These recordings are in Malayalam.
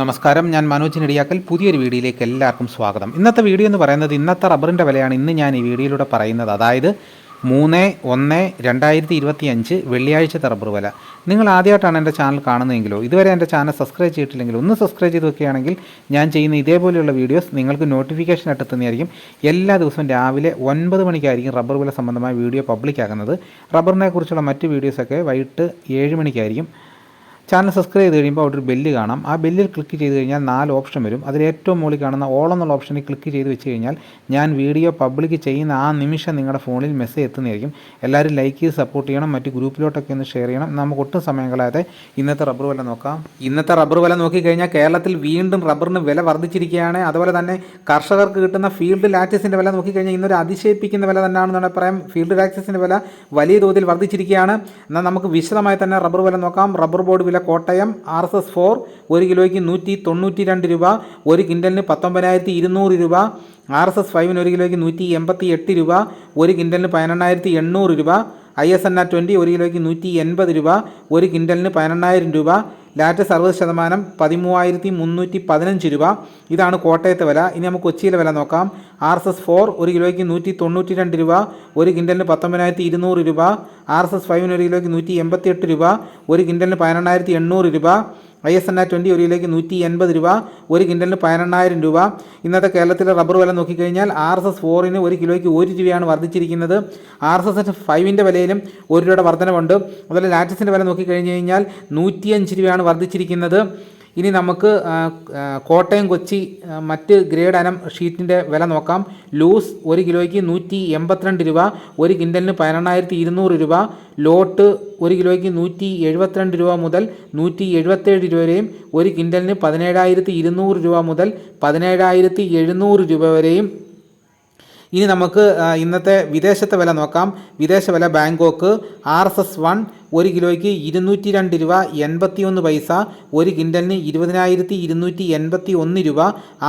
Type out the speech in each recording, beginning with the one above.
നമസ്കാരം ഞാൻ മനോജ് നെടിയാക്കൽ. പുതിയൊരു വീഡിയോയിലേക്ക് എല്ലാവർക്കും സ്വാഗതം. ഇന്നത്തെ വീഡിയോ എന്ന് പറയുന്നത് ഇന്നത്തെ റബ്ബറിന്റെ വിലയാണ് ഇന്ന് ഞാൻ ഈ വീഡിയോയിലൂടെ പറയുന്നത്. അതായത് മൂന്ന് ഒന്ന് രണ്ടായിരത്തി ഇരുപത്തി അഞ്ച് വെള്ളിയാഴ്ചത്തെ റബ്ബർ വില. നിങ്ങൾ ആദ്യമായിട്ടാണ് എന്റെ ചാനൽ കാണുന്നതെങ്കിലോ ഇതുവരെ എന്റെ ചാനൽ സബ്സ്ക്രൈബ് ചെയ്തിട്ടില്ലെങ്കിൽ ഒന്ന് സബ്സ്ക്രൈബ് ചെയ്ത് വെക്കുകയാണെങ്കിൽ ഞാൻ ചെയ്യുന്ന ഇതേപോലെയുള്ള വീഡിയോസ് നിങ്ങൾക്ക് നോട്ടിഫിക്കേഷൻ എത്തുന്നതായിരിക്കും എല്ലാ ദിവസവും രാവിലെ ഒൻപത് മണിക്കായിരിക്കും റബ്ബർ വില സംബന്ധമായ വീഡിയോ പബ്ലിക് ആകുന്നത്. റബ്ബറിനെ കുറിച്ചുള്ള മറ്റ് വീഡിയോസൊക്കെ വൈകിട്ട് ഏഴ് മണിക്കായിരിക്കും. ചാനൽ സബ്സ്ക്രൈബ് ചെയ്ത് കഴിയുമ്പോൾ അവിടെ ഒരു ബെല്ല് കാണാം. ആ ബെല്ലിൽ ക്ലിക്ക് ചെയ്ത് കഴിഞ്ഞാൽ നാല് ഓപ്ഷൻ വരും. അതിൽ ഏറ്റവും മുകളിൽ കാണുന്ന ഓൾ എന്നുള്ള ഓപ്ഷനിൽ ക്ലിക്ക് ചെയ്ത് വെച്ച് കഴിഞ്ഞാൽ ഞാൻ വീഡിയോ പബ്ലിക് ചെയ്യുന്ന ആ നിമിഷം നിങ്ങളുടെ ഫോണിൽ മെസ്സേജ് എത്തുന്നതായിരിക്കും. എല്ലാവരും ലൈക്ക് ചെയ്ത് സപ്പോർട്ട് ചെയ്യണം. മറ്റ് ഗ്രൂപ്പിലോട്ടൊക്കെ ഒന്ന് ഷെയർ ചെയ്യണം. നമുക്ക് ഒട്ടും സമയം കളയാതെ ഇന്നത്തെ റബ്ബർ വില നോക്കാം. ഇന്നത്തെ റബ്ബർ വില നോക്കിക്കഴിഞ്ഞാൽ കേരളത്തിൽ വീണ്ടും റബ്ബറിന് വില വർദ്ധിച്ചിരിക്കുകയാണ്. അതുപോലെ തന്നെ കർഷകർക്ക് കിട്ടുന്ന ഫീൽഡ് ലാറ്റസിന്റെ വില നോക്കിക്കഴിഞ്ഞാൽ ഇന്നൊരു അതിശയിപ്പിക്കുന്ന വില തന്നെയാണെന്ന് പറയാം. ഫീൽഡ് ലാറ്റസിന്റെ വില വലിയ തോതിൽ വർദ്ധിച്ചിരിക്കുകയാണ്. എന്നാൽ നമുക്ക് വിശദമായി തന്നെ റബ്ബർ വില നോക്കാം. റബ്ബർ ബോർഡ് വില Kottayam R S S four ഒരു കിലോയ്ക്ക് നൂറ്റി തൊണ്ണൂറ്റി രണ്ട് രൂപ ഒരു കിൻഡലിന് പത്തൊമ്പതിനായിരത്തി ഇരുന്നൂറ് രൂപ ആർ എസ് എസ് ഫൈവിന് ഒരു കിലോയ്ക്ക് നൂറ്റി എൺപത്തി എട്ട് രൂപ ഒരു കിൻഡലിന് പതിനെണ്ണായിരത്തി എണ്ണൂറ് രൂപ I S N R twenty ഒരു കിലോയ്ക്ക് നൂറ്റി എൺപത് രൂപ ഒരു കിൻഡലിന് പതിനെണ്ണായിരം രൂപ ലാറ്റസ് അറുപത് ശതമാനം പതിമൂവായിരത്തി മുന്നൂറ്റി പതിനഞ്ച് രൂപ. ഇതാണ് കോട്ടയത്തെ വില. ഇനി നമുക്ക് കൊച്ചിയിലെ വില നോക്കാം. ആർ എസ് എസ് ഫോർ ഒരു കിലോയ്ക്ക് നൂറ്റി തൊണ്ണൂറ്റി രണ്ട് രൂപ. ഒരു കിൻഡലിന് പത്തൊമ്പതിനായിരത്തി ഇരുന്നൂറ് രൂപ. ആർ എസ് എസ് ഫൈവിന് ഒരു കിലോയ്ക്ക് നൂറ്റി എൺപത്തി എട്ട് രൂപ. ഒരു കിൻഡലിന് പതിനെണ്ണായിരത്തി എണ്ണൂറ് രൂപ. I S N R twenty ഒരു കിലോയ്ക്ക് നൂറ്റി എൺപത് രൂപ ഒരു കിൻഡലിന് പതിനെണ്ണായിരം രൂപ. ഇന്നത്തെ കേരളത്തിലെ റബ്ബർ വില നോക്കിക്കഴിഞ്ഞാൽ ആർ എസ് എസ് ഫോറിന് ഒരു കിലോയ്ക്ക് ഒരു രൂപയാണ് വർദ്ധിച്ചിരിക്കുന്നത്. ആർ എസ് എസ് ഫൈവിന്റെ വിലയിലും ഒരു രൂപയുടെ വർധനവുണ്ട്. അതുപോലെ ലാറ്റസിന്റെ വില നോക്കിക്കഴിഞ്ഞ് കഴിഞ്ഞാൽ നൂറ്റിയഞ്ച് രൂപയാണ് വർദ്ധിച്ചിരിക്കുന്നത്. ഇനി നമുക്ക് കോട്ടയം കൊച്ചി മറ്റ് ഗ്രേഡ് അനം ഷീറ്റിന്റെ വില നോക്കാം. ലൂസ് ഒരു കിലോയ്ക്ക് നൂറ്റി എൺപത്തിരണ്ട് രൂപ ഒരു കിൻഡലിന് പതിനെണ്ണായിരത്തി ഇരുന്നൂറ് രൂപ ലോട്ട് ഒരു കിലോയ്ക്ക് നൂറ്റി എഴുപത്തിരണ്ട് രൂപ മുതൽ നൂറ്റി എഴുപത്തേഴ് രൂപ വരെയും ഒരു കിൻഡലിന് പതിനേഴായിരത്തി ഇരുന്നൂറ് രൂപ മുതൽ പതിനേഴായിരത്തി എഴുന്നൂറ് രൂപ വരെയും. ഇനി നമുക്ക് ഇന്നത്തെ വിദേശത്തെ വില നോക്കാം. വിദേശ വില Bangkok R S S one ഒരു കിലോയ്ക്ക് ഇരുന്നൂറ്റി രണ്ട് രൂപ എൺപത്തി ഒന്ന് പൈസ ഒരു കിൻഡലിന് ഇരുപതിനായിരത്തി ഇരുന്നൂറ്റി എൺപത്തി ഒന്ന് രൂപ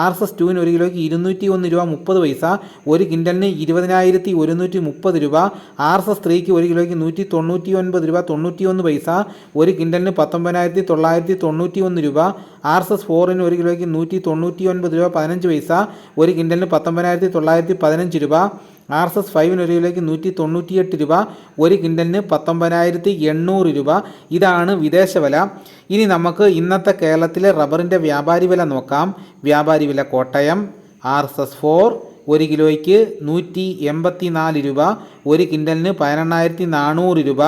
ആർ എസ് എസ് ടുവിന് ഒരു കിലോയ്ക്ക് ഇരുന്നൂറ്റി ഒന്ന് രൂപ മുപ്പത് പൈസ ഒരു കിൻഡലിന് ഇരുപതിനായിരത്തി ഒരുന്നൂറ്റി മുപ്പത് രൂപ ആർ എസ് എസ് ത്രീക്ക് ഒരു കിലോയ്ക്ക് നൂറ്റി തൊണ്ണൂറ്റി ഒൻപത് രൂപ തൊണ്ണൂറ്റി ഒന്ന് പൈസ ഒരു കിൻഡലിന് പത്തൊമ്പതിനായിരത്തി തൊള്ളായിരത്തി തൊണ്ണൂറ്റി ഒന്ന് രൂപ ആർ എസ് എസ് ഫോറിന് ഒരു കിലോയ്ക്ക് നൂറ്റി തൊണ്ണൂറ്റി ഒൻപത് രൂപ പതിനഞ്ച് പൈസ ഒരു കിൻഡലിന് പത്തൊമ്പതിനായിരത്തി തൊള്ളായിരത്തി പതിനഞ്ച് രൂപ ആർ എസ് എസ് ഫൈവിന് ഒരു കിലോയ്ക്ക് നൂറ്റി തൊണ്ണൂറ്റിയെട്ട് രൂപ ഒരു കിൻഡലിന് പത്തൊമ്പതിനായിരത്തി എണ്ണൂറ് രൂപ. ഇതാണ് വിദേശ വില ഇനി നമുക്ക് ഇന്നത്തെ കേരളത്തിലെ റബ്ബറിന്റെ വ്യാപാരി വില നോക്കാം. വ്യാപാരി വില Kottayam R S S four ഒരു കിലോയ്ക്ക് നൂറ്റി എൺപത്തി നാല് രൂപ ഒരു കിൻഡലിന് പതിനെണ്ണായിരത്തി നാനൂറ് രൂപ.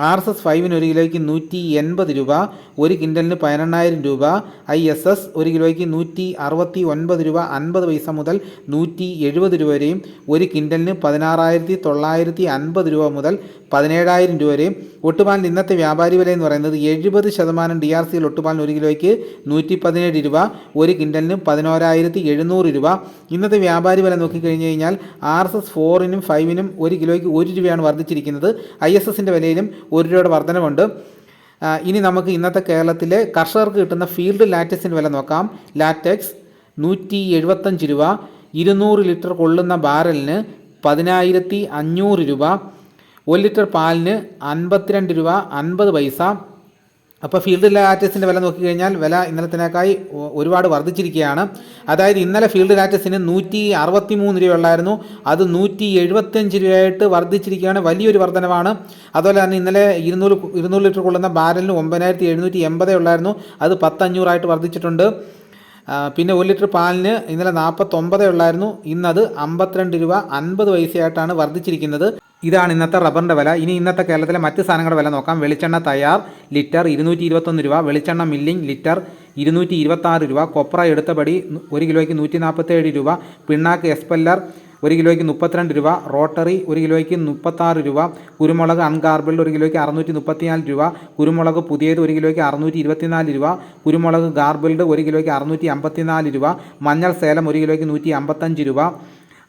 ആർ എസ് എസ് ഫൈവിന് ഒരു കിലോയ്ക്ക് നൂറ്റി എൺപത് രൂപ ഒരു കിൻഡലിന് പതിനെണ്ണായിരം രൂപ ഐ എസ് എസ് ഒരു കിലോയ്ക്ക് നൂറ്റി അറുപത്തി ഒൻപത് രൂപ അൻപത് പൈസ മുതൽ നൂറ്റി എഴുപത് രൂപ വരെയും ഒരു കിൻഡലിന് പതിനാറായിരത്തി തൊള്ളായിരത്തി അൻപത് രൂപ മുതൽ പതിനേഴായിരം രൂപ വരെയും ഒട്ടുപാലിന്റെ ഇന്നത്തെ വ്യാപാരി വില എന്ന് പറയുന്നത് എഴുപത് ശതമാനം ഡി ആർ സിയിൽ ഒട്ടുപാലിന് ഒരു കിലോയ്ക്ക് നൂറ്റി പതിനേഴ് രൂപ ഒരു കിൻഡലിന് പതിനോരായിരത്തി എഴുന്നൂറ് രൂപ. ഇന്നത്തെ വ്യാപാരി വില നോക്കിക്കഴിഞ്ഞ് കഴിഞ്ഞാൽ ആർ എസ് എസ് ഫോറിനും ഫൈവിനും ഒരു കിലോയ്ക്ക് ഒരു രൂപയാണ് വർദ്ധിച്ചിരിക്കുന്നത്. ഐ എസ് എസിന്റെ വിലയിലും ഒരു രൂപയുടെ വർധനവുണ്ട്. ഇനി നമുക്ക് ഇന്നത്തെ കേരളത്തിലെ കർഷകർക്ക് കിട്ടുന്ന ഫീൽഡ് ലാറ്റക്സിന്റെ വില നോക്കാം. ലാറ്റക്സ് നൂറ്റി എഴുപത്തഞ്ച് രൂപ ഇരുന്നൂറ് ലിറ്റർ കൊള്ളുന്ന ബാരലിന് പതിനായിരത്തി അഞ്ഞൂറ് രൂപ ഒരു ലിറ്റർ പാലിന് അൻപത്തിരണ്ട് രൂപ അൻപത് പൈസ. അപ്പോൾ ഫീൽഡ് ലാറ്റസിന്റെ വില നോക്കിക്കഴിഞ്ഞാൽ വില ഇന്നലത്തിനേക്കായി ഒരുപാട് വർദ്ധിച്ചിരിക്കുകയാണ്. അതായത് ഇന്നലെ ഫീൽഡ് ലാറ്റസിന് നൂറ്റി അറുപത്തി മൂന്ന് രൂപ ഉള്ളായിരുന്നു അത് നൂറ്റി എഴുപത്തഞ്ച് രൂപയായിട്ട് വർദ്ധിച്ചിരിക്കുകയാണ്. വലിയൊരു വർധനമാണ് അതുപോലെ തന്നെ ഇന്നലെ ഇരുന്നൂറ് ഇരുന്നൂറ് ലിറ്റർ കൊള്ളുന്ന ബാരലിന് ഒമ്പതിനായിരത്തി എഴുന്നൂറ്റി എൺപതേ ഉള്ളായിരുന്നു. അത് പത്തഞ്ഞൂറായിട്ട് വർദ്ധിച്ചിട്ടുണ്ട്. പിന്നെ ഒരു ലിറ്റർ പാലിന് ഇന്നലെ നാൽപ്പത്തൊമ്പതേ ഉള്ളായിരുന്നു. ഇന്നത് അമ്പത്തിരണ്ട് രൂപ അൻപത് പൈസയായിട്ടാണ് വർദ്ധിച്ചിരിക്കുന്നത്. ഇതാണ് ഇന്നത്തെ റബ്ബറിന്റെ വില. ഇനി ഇന്നത്തെ കേരളത്തിലെ മറ്റ് സാധനങ്ങളുടെ വില നോക്കാം. വെളിച്ചെണ്ണ തയ്യാർ ലിറ്റർ ഇരുന്നൂറ്റി ഇരുപത്തൊന്ന് രൂപ. വെളിച്ചെണ്ണ മില്ലിംഗ് ലിറ്റർ ഇരുന്നൂറ്റി ഇരുപത്താറ് രൂപ. കൊപ്ര എടുത്തപടി ഒരു കിലോയ്ക്ക് നൂറ്റി നാൽപ്പത്തേഴ് രൂപ. പിണ്ണാക്ക് എസ്പെല്ലർ ഒരു കിലോയ്ക്ക് മുപ്പത്തിരണ്ട് രൂപ. റോട്ടറി ഒരു കിലോയ്ക്ക് മുപ്പത്താറ് രൂപ. കുരുമുളക് അൺഗാർബിൾഡ് ഒരു കിലോയ്ക്ക് അറുന്നൂറ്റി മുപ്പത്തിനാല് രൂപ. കുരുമുളക് പുതിയത് ഒരു കിലോയ്ക്ക് അറുന്നൂറ്റി ഇരുപത്തിനാല് രൂപ. കുരുമുളക് ഗാർബിൾഡ് ഒരു കിലോയ്ക്ക് അറുന്നൂറ്റി അമ്പത്തിനാല് രൂപ. മഞ്ഞൾ സേലം ഒരു കിലോയ്ക്ക് നൂറ്റി അമ്പത്തഞ്ച് രൂപ.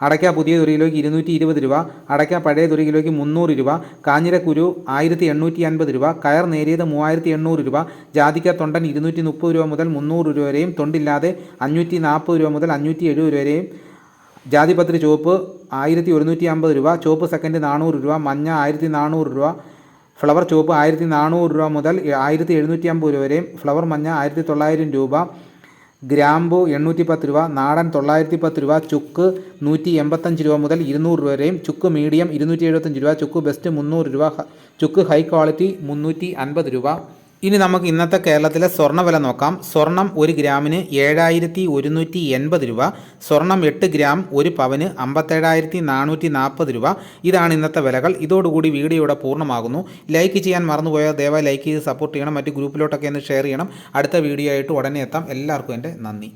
അടയ്ക്ക പുതിയ ഒരു കിലോയ്ക്ക് ഇരുന്നൂറ്റി ഇരുപത് രൂപ അടയ്ക്ക പഴയ ഒരു കിലോയ്ക്ക് മുന്നൂറ് രൂപ കാഞ്ഞിരക്കുരു ആയിരത്തി എണ്ണൂറ്റി അൻപത് രൂപ കയർ നേരിയത് മൂവായിരത്തി എണ്ണൂറ് രൂപ ജാതിക്ക തൊണ്ടൻ ഇരുന്നൂറ്റി മുപ്പത് രൂപ മുതൽ മുന്നൂറ് രൂപ വരെയും തൊണ്ടില്ലാതെ അഞ്ഞൂറ്റി നാൽപ്പത് രൂപ മുതൽ അഞ്ഞൂറ്റി എഴുപത് രൂപ വരെയും ജാതിപത്രി ചുവപ്പ് ആയിരത്തി ഒരുന്നൂറ്റി അമ്പത് രൂപ ചുവപ്പ് സെക്കൻഡ് നാനൂറ് രൂപ മഞ്ഞ ആയിരത്തി നാനൂറ് രൂപ ഫ്ലവർ ചുവപ്പ് ആയിരത്തി നാനൂറ് രൂപ മുതൽ ആയിരത്തി എഴുന്നൂറ്റി അമ്പത് രൂപ വരെയും ഫ്ലവർ മഞ്ഞ ആയിരത്തി തൊള്ളായിരം രൂപ ഗ്രാമ്പു എണ്ണൂറ്റി പത്ത് രൂപ നാടൻ തൊള്ളായിരത്തി പത്ത് രൂപ ചുക്ക് നൂറ്റി എൺപത്തഞ്ച് രൂപ മുതൽ ഇരുന്നൂറ് രൂപ വരെയും ചുക്ക് മീഡിയം ഇരുന്നൂറ്റി എഴുപത്തഞ്ച് രൂപ ചുക്ക് ബെസ്റ്റ് മുന്നൂറ് രൂപ ചുക്ക് ഹൈ ക്വാളിറ്റി മുന്നൂറ്റി അൻപത് രൂപ ഇനി നമുക്ക് ഇന്നത്തെ കേരളത്തിലെ സ്വർണവില നോക്കാം. സ്വർണം ഒരു ഗ്രാമിന് ഏഴായിരത്തി ഒരുന്നൂറ്റി എൺപത് രൂപ. സ്വർണം എട്ട് ഗ്രാം ഒരു പവന് അമ്പത്തേഴായിരത്തി നാനൂറ്റി നാൽപ്പത് രൂപ. ഇതാണ് ഇന്നത്തെ വിലകൾ. ഇതോടുകൂടി വീഡിയോ ഇവിടെ പൂർണമാകുന്നു. ലൈക്ക് ചെയ്യാൻ മറന്നുപോയാൽ ദയവായി ലൈക്ക് ചെയ്ത് സപ്പോർട്ട് ചെയ്യണം. മറ്റ് ഗ്രൂപ്പിലോട്ടൊക്കെ ഒന്ന് ഷെയർ ചെയ്യണം. അടുത്ത വീഡിയോ ആയിട്ട് ഉടനെ എത്താം. എല്ലാവർക്കും എന്റെ നന്ദി.